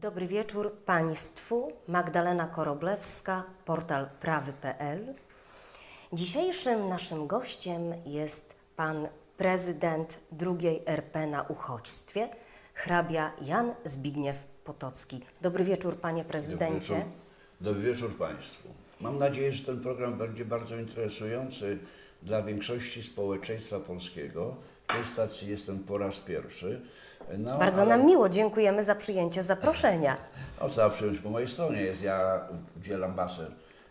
Dobry wieczór Państwu. Magdalena Koroblewska, portal prawy.pl. Dzisiejszym naszym gościem jest pan prezydent drugiej RP na uchodźstwie, hrabia Jan Zbigniew Potocki. Dobry wieczór panie prezydencie. Dobry wieczór, dobry wieczór Państwu. Mam nadzieję, że ten program będzie bardzo interesujący dla większości społeczeństwa polskiego. W tej stacji jestem po raz pierwszy. No, Bardzo ale- nam miło, dziękujemy za przyjęcie zaproszenia. No, trzeba przyjąć po mojej stronie jest. Ja udzielam masę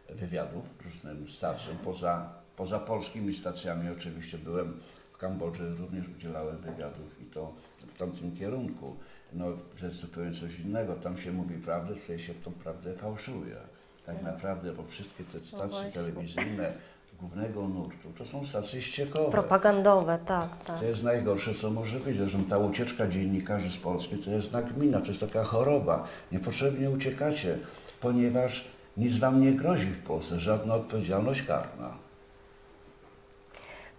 wywiadów różnym stacjom, poza, poza polskimi stacjami oczywiście byłem w Kambodży, również udzielałem wywiadów i to w tamtym kierunku. No, że jest zupełnie coś innego. Tam się mówi prawdę, tutaj się w tą prawdę fałszuje. Tak naprawdę, bo wszystkie te stacje właśnie. telewizyjne głównego nurtu to są stacje ściekowe. Propagandowe, tak, tak. To jest najgorsze, co może być. Zresztą ta ucieczka dziennikarzy z Polski to jest nagmina, to jest taka choroba. Niepotrzebnie uciekacie, ponieważ nic wam nie grozi w Polsce, żadna odpowiedzialność karna.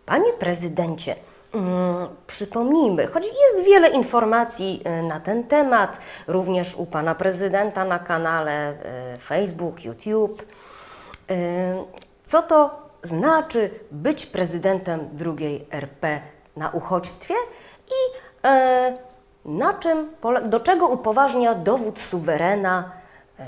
Panie prezydencie, mm, przypomnijmy, choć jest wiele informacji y, na ten temat, również u pana prezydenta na kanale y, Facebook, YouTube. Y, Co to znaczy być prezydentem drugiej RP na uchodźstwie i y, na czym, do czego upoważnia dowód suwerena, y,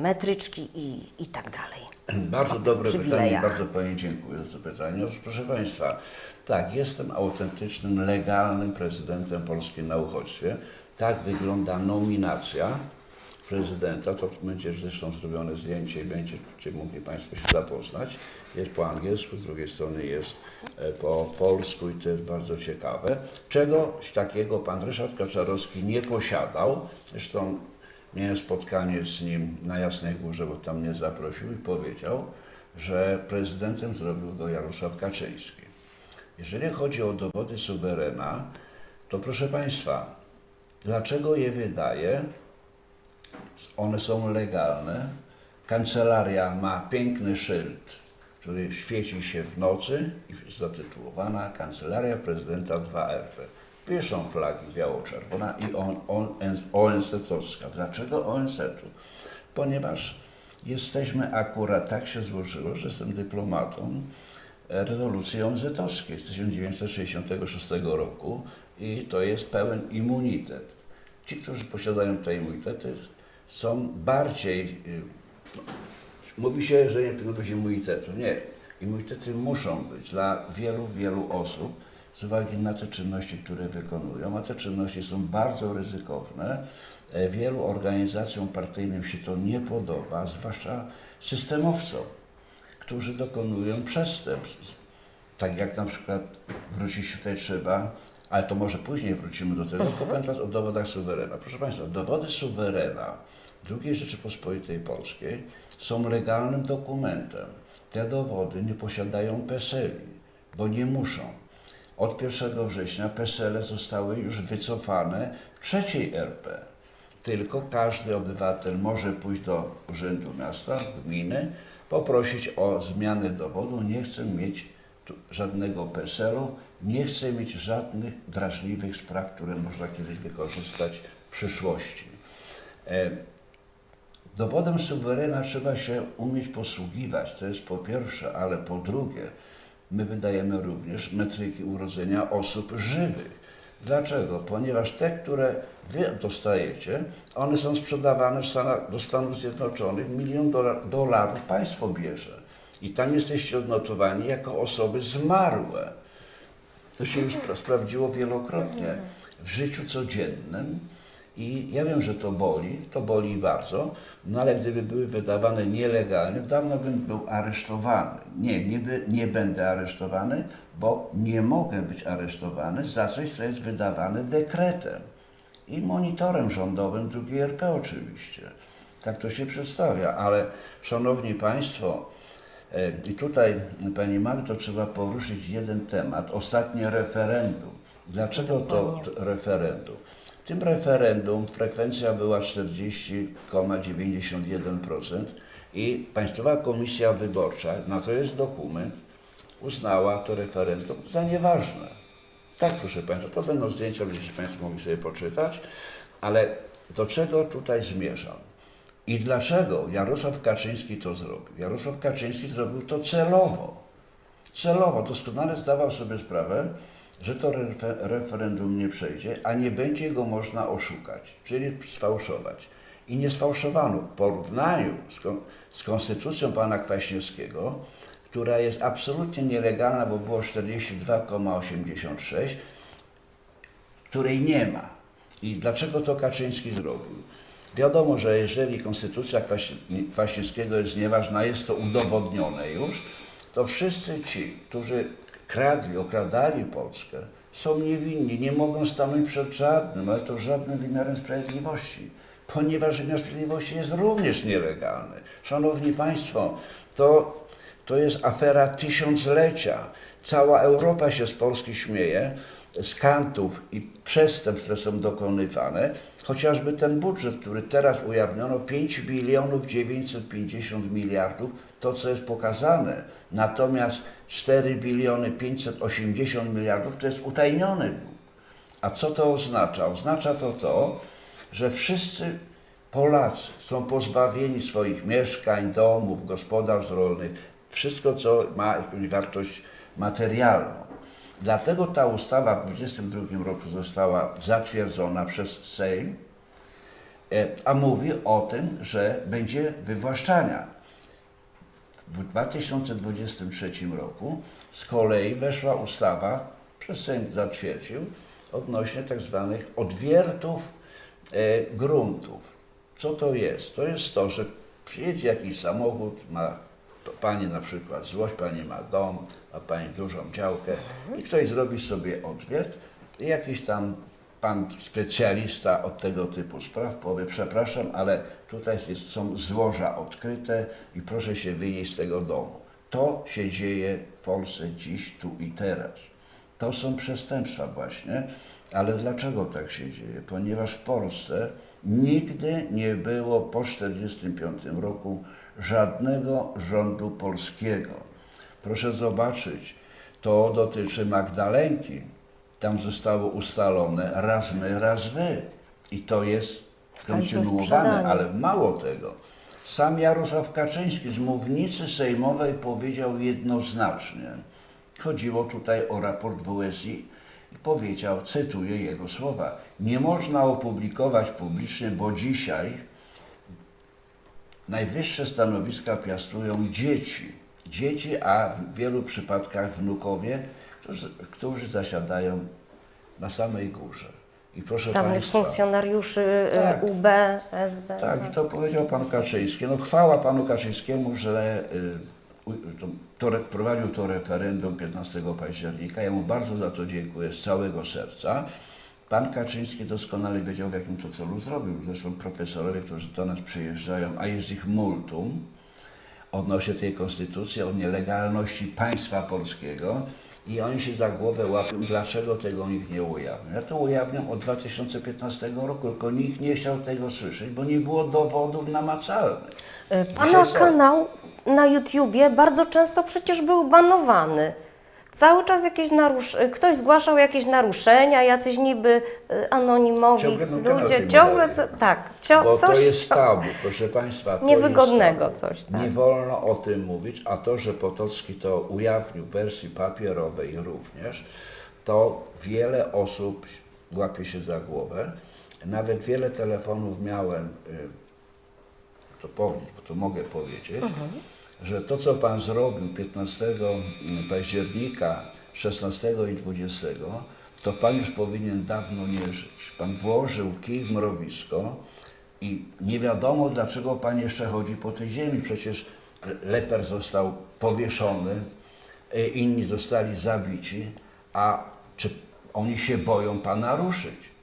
metryczki i, i tak dalej. Bardzo dobre pytanie, bardzo Pani dziękuję za pytanie. Otóż proszę Państwa, tak, jestem autentycznym, legalnym prezydentem Polski na uchodźstwie. Tak wygląda nominacja prezydenta. To będzie zresztą zrobione zdjęcie i będziecie mogli Państwo się zapoznać. Jest po angielsku, z drugiej strony jest e, po polsku i to jest bardzo ciekawe. Czegoś takiego pan Ryszard Kaczarowski nie posiadał. Zresztą Miałem spotkanie z nim na Jasnej Górze, bo tam mnie zaprosił i powiedział, że prezydentem zrobił go Jarosław Kaczyński. Jeżeli chodzi o dowody suwerena, to proszę Państwa, dlaczego je wydaje? One są legalne. Kancelaria ma piękny szyld, który świeci się w nocy i jest zatytułowana Kancelaria Prezydenta 2RP. Piszą flagi biało-czerwona i on, on, ONZ-owska. Dlaczego ONZ-u? Ponieważ jesteśmy akurat, tak się złożyło, że jestem dyplomatą e, rezolucji ONZ-owskiej z 1966 roku i to jest pełen immunitet. Ci, którzy posiadają te immunitety, są bardziej. y, Mówi się, że nie powinno być immunitetu. Nie. Immunitety muszą być dla wielu, wielu osób z uwagi na te czynności, które wykonują, a te czynności są bardzo ryzykowne. E, Wielu organizacjom partyjnym się to nie podoba, zwłaszcza systemowcom, którzy dokonują przestępstw. Tak jak na przykład wrócić tutaj trzeba, ale to może później wrócimy do tego, tylko powiem teraz o dowodach suwerena. Proszę Państwa, dowody suwerena II Rzeczypospolitej Polskiej są legalnym dokumentem. Te dowody nie posiadają PESEL-i, bo nie muszą. Od 1 września PESEL-e zostały już wycofane w trzeciej RP. Tylko każdy obywatel może pójść do Urzędu Miasta, gminy, poprosić o zmianę dowodu. Nie chcę mieć żadnego PESEL-u, nie chcę mieć żadnych drażliwych spraw, które można kiedyś wykorzystać w przyszłości. E, Dowodem suwerena trzeba się umieć posługiwać, to jest po pierwsze, ale po drugie, my wydajemy również metryki urodzenia osób żywych. Dlaczego? Ponieważ te, które wy dostajecie, one są sprzedawane do Stanów Zjednoczonych, milion dolar, dolarów państwo bierze. I tam jesteście odnotowani jako osoby zmarłe. To się już spra- sprawdziło wielokrotnie w życiu codziennym. I ja wiem, że to boli, to boli bardzo, no ale gdyby były wydawane nielegalnie, dawno bym był aresztowany. Nie, nie, by, nie będę aresztowany, bo nie mogę być aresztowany za coś, co jest wydawane dekretem i monitorem rządowym drugiej RP oczywiście. Tak to się przedstawia, ale szanowni Państwo, i tutaj Pani Magdo trzeba poruszyć jeden temat, ostatnie referendum. Dlaczego to to referendum? W tym referendum frekwencja była 40,91% i Państwowa Komisja Wyborcza, na to jest dokument, uznała to referendum za nieważne. Tak, proszę Państwa, to będą zdjęcia, będziecie Państwo mogli sobie poczytać, ale do czego tutaj zmierzam? I dlaczego Jarosław Kaczyński to zrobił? Jarosław Kaczyński zrobił to celowo. Celowo, doskonale zdawał sobie sprawę, że to refer- referendum nie przejdzie, a nie będzie go można oszukać, czyli sfałszować. I nie sfałszowano. W porównaniu z, kon- z konstytucją pana Kwaśniewskiego, która jest absolutnie nielegalna, bo było 42,86, której nie ma. I dlaczego to Kaczyński zrobił? Wiadomo, że jeżeli konstytucja Kwaśni- Kwaśniewskiego jest nieważna, jest to udowodnione już, to wszyscy ci, którzy kradli, okradali Polskę, są niewinni, nie mogą stanąć przed żadnym, ale to żadnym wymiarem sprawiedliwości, ponieważ wymiar sprawiedliwości jest również nielegalny. Szanowni Państwo, to, to jest afera tysiąclecia. Cała Europa się z Polski śmieje, z kantów i przestępstw, które są dokonywane. Chociażby ten budżet, który teraz ujawniono, 5 bilionów 950 miliardów, to co jest pokazane. Natomiast 4 biliony 580 miliardów to jest utajniony. A co to oznacza? Oznacza to to, że wszyscy Polacy są pozbawieni swoich mieszkań, domów, gospodarstw rolnych, wszystko, co ma jakąś wartość materialną. Dlatego ta ustawa w 2022 roku została zatwierdzona przez Sejm, e, a mówi o tym, że będzie wywłaszczania. W 2023 roku z kolei weszła ustawa, przez Sejm zatwierdził, odnośnie tak zwanych odwiertów e, gruntów. Co to jest? To jest to, że przyjedzie jakiś samochód, ma pani na przykład złość, pani ma dom, ma pani dużą działkę i ktoś zrobi sobie odwiert i jakiś tam pan specjalista od tego typu spraw powie, przepraszam, ale tutaj jest, są złoża odkryte i proszę się wynieść z tego domu. To się dzieje w Polsce dziś, tu i teraz. To są przestępstwa właśnie, ale dlaczego tak się dzieje? Ponieważ w Polsce nigdy nie było po 1945 roku żadnego rządu polskiego. Proszę zobaczyć, to dotyczy Magdalenki. Tam zostało ustalone raz my, raz wy. I to jest kontynuowane, ale mało tego. Sam Jarosław Kaczyński z mównicy sejmowej powiedział jednoznacznie, chodziło tutaj o raport WSI i powiedział, cytuję jego słowa, nie można opublikować publicznie, bo dzisiaj najwyższe stanowiska piastują dzieci. Dzieci, a w wielu przypadkach wnukowie, którzy, którzy zasiadają na samej górze. I proszę Dawnych Państwa, funkcjonariuszy y, Tak. UB, SB. tak, i to powiedział pan Kaczyński. No chwała panu Kaczyńskiemu, że y, to, to, wprowadził to referendum 15 października. Ja mu bardzo za to dziękuję z całego serca. Pan Kaczyński doskonale wiedział, w jakim to celu zrobił. Zresztą profesorowie, którzy do nas przyjeżdżają, a jest ich multum, odnośnie tej konstytucji, o nielegalności państwa polskiego i oni się za głowę łapią, dlaczego tego nikt nie ujawnia. Ja to ujawniam od 2015 roku, tylko nikt nie chciał tego słyszeć, bo nie było dowodów namacalnych. Dzisiaj Pana kanał na YouTubie bardzo często przecież był banowany. Cały czas jakieś narusz... y, ktoś zgłaszał jakieś naruszenia, jacyś niby y, anonimowi Ciągle ludzie. Ciągle, co, tak, cio, Bo coś to jest tabu, proszę Państwa. To Niewygodnego tabu. coś, tak. Nie wolno o tym mówić, a to, że Potocki to ujawnił w wersji papierowej również, to wiele osób łapie się za głowę. Nawet wiele telefonów miałem, to powiedzieć, bo to mogę powiedzieć, że to, co Pan zrobił 15 października, 16 i 20, to Pan już powinien dawno nie żyć. Pan włożył kij w mrowisko i nie wiadomo, dlaczego Pan jeszcze chodzi po tej ziemi. Przecież Leper został powieszony, e, inni zostali zabici, a czy oni się boją Pana ruszyć?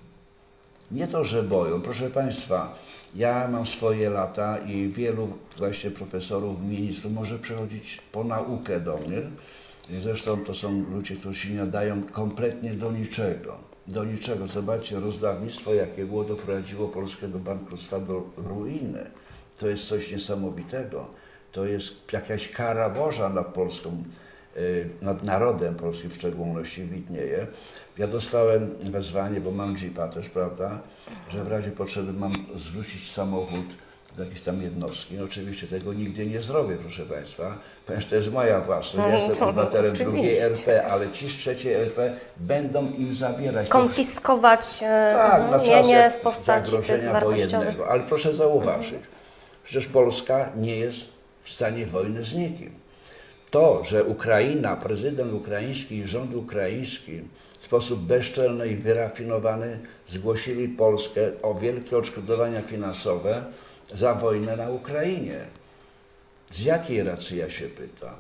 Nie to, że boją. Proszę Państwa, ja mam swoje lata i wielu właśnie profesorów, ministrów może przychodzić po naukę do mnie. Zresztą to są ludzie, którzy się nie nadają kompletnie do niczego. Do niczego. Zobaczcie, rozdawnictwo, jakie było, doprowadziło Polskę do bankructwa, do ruiny. To jest coś niesamowitego. To jest jakaś kara Boża nad polską nad narodem polskim w szczególności widnieje. Ja dostałem wezwanie, bo mam jeepa też, prawda, że w razie potrzeby mam zwrócić samochód do jakiejś tam jednostki. No, oczywiście tego nigdy nie zrobię, proszę Państwa, ponieważ to jest moja własność. Ja jestem No, obywatelem drugiej. RP, ale ci z trzeciej RP będą im zabierać. Konfiskować e, tak, na czas nie jak w postaci zagrożenia wojennego. Ale proszę zauważyć, przecież Polska nie jest w stanie wojny z nikim. To, że Ukraina, prezydent ukraiński i rząd ukraiński w sposób bezczelny i wyrafinowany zgłosili Polskę o wielkie odszkodowania finansowe za wojnę na Ukrainie. Z jakiej racji ja się pytam?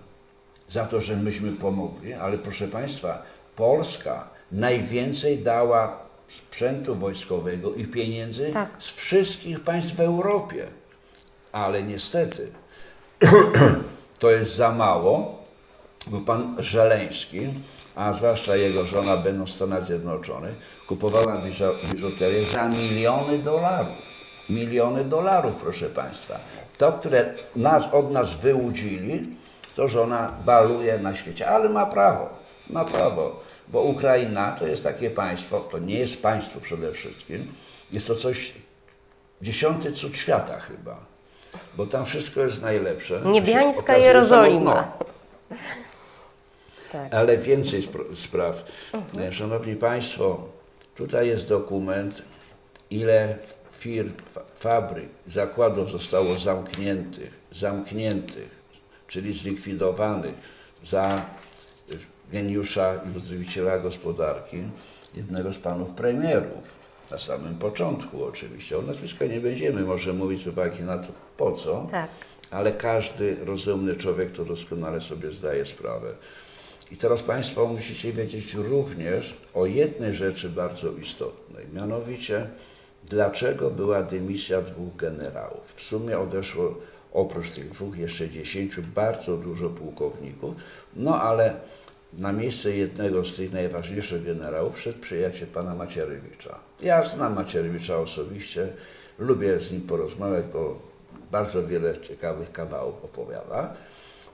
Za to, że myśmy pomogli, ale proszę Państwa, Polska najwięcej dała sprzętu wojskowego i pieniędzy Tak. z wszystkich państw w Europie. Ale niestety to jest za mało, bo pan Żeleński, a zwłaszcza jego żona będąc w Stanach Zjednoczonych, kupowała biżu- biżuterię za miliony dolarów. Miliony dolarów, proszę Państwa. To, które nas, od nas wyłudzili, to żona baluje na świecie, ale ma prawo, ma prawo, bo Ukraina to jest takie państwo, to nie jest państwo przede wszystkim, jest to coś, dziesiąty cud świata chyba, bo tam wszystko jest najlepsze. Niebiańska Jerozolima. Tak. Ale więcej spr- spraw. E, Szanowni Państwo, tutaj jest dokument, ile firm, fa- fabryk, zakładów zostało zamkniętych, zamkniętych, czyli zlikwidowanych za y, geniusza i uzdrowiciela gospodarki, jednego z panów premierów. Na samym początku oczywiście. O nazwiska nie będziemy może mówić z uwagi na to po co, Tak. ale każdy rozumny człowiek to doskonale sobie zdaje sprawę. I teraz Państwo musicie wiedzieć również o jednej rzeczy bardzo istotnej, mianowicie dlaczego była dymisja dwóch generałów. W sumie odeszło oprócz tych dwóch jeszcze dziesięciu bardzo dużo pułkowników, no ale na miejsce jednego z tych najważniejszych generałów wszedł przyjaciel pana Macierewicza. Ja znam Macierewicza osobiście, lubię z nim porozmawiać, bo bardzo wiele ciekawych kawałów opowiada.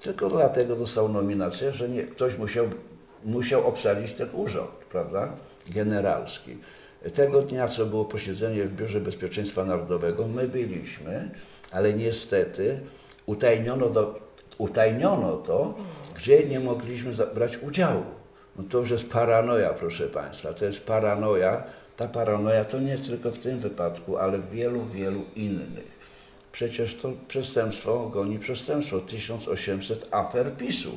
Tylko dlatego dostał nominację, że nie, ktoś musiał, musiał obsadzić ten urząd, prawda, generalski. Tego dnia, co było posiedzenie w Biurze Bezpieczeństwa Narodowego, my byliśmy, ale niestety utajniono, do, utajniono to, gdzie nie mogliśmy brać udziału. No to już jest paranoja, proszę Państwa, to jest paranoja. Ta paranoja to nie tylko w tym wypadku, ale w wielu, wielu innych. Przecież to przestępstwo goni przestępstwo. 1800 afer PiSu.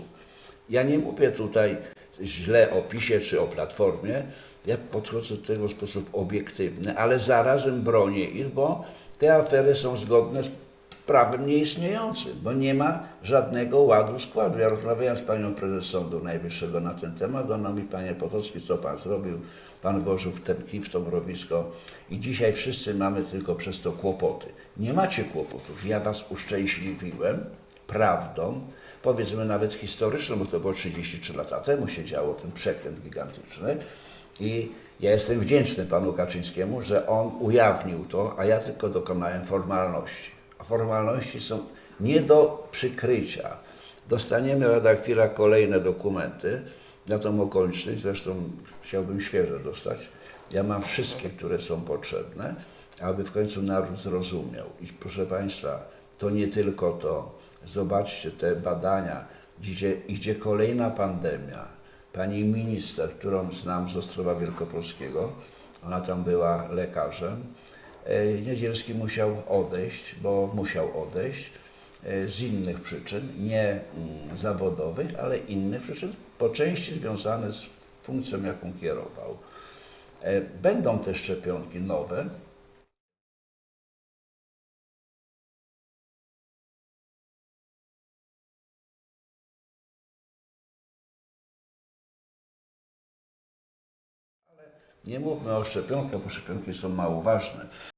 Ja nie mówię tutaj źle o PiSie czy o Platformie. Ja podchodzę do tego w sposób obiektywny, ale zarazem bronię ich, bo te afery są zgodne z prawem nieistniejącym, bo nie ma żadnego ładu składu. Ja rozmawiałem z panią prezes Sądu Najwyższego na ten temat. Ona mi, panie Potocki, co pan zrobił? Pan włożył w ten kij, w to mrowisko i dzisiaj wszyscy mamy tylko przez to kłopoty. Nie macie kłopotów. Ja was uszczęśliwiłem prawdą, powiedzmy nawet historyczną, bo to było 33 lata temu się działo ten przekręt gigantyczny i ja jestem wdzięczny panu Kaczyńskiemu, że on ujawnił to, a ja tylko dokonałem formalności. Formalności są nie do przykrycia. Dostaniemy lada chwila kolejne dokumenty na tą okoliczność, zresztą chciałbym świeże dostać. Ja mam wszystkie, które są potrzebne, aby w końcu naród zrozumiał. I proszę Państwa, to nie tylko to. Zobaczcie te badania, gdzie idzie kolejna pandemia. Pani minister, którą znam z Ostrowa Wielkopolskiego, ona tam była lekarzem. E, Niedzielski musiał odejść, bo musiał odejść e, z innych przyczyn, nie mm, zawodowych, ale innych przyczyn, po części związane z funkcją, jaką kierował. E, Będą te szczepionki nowe, Nie mówmy o szczepionkach, bo szczepionki są mało ważne.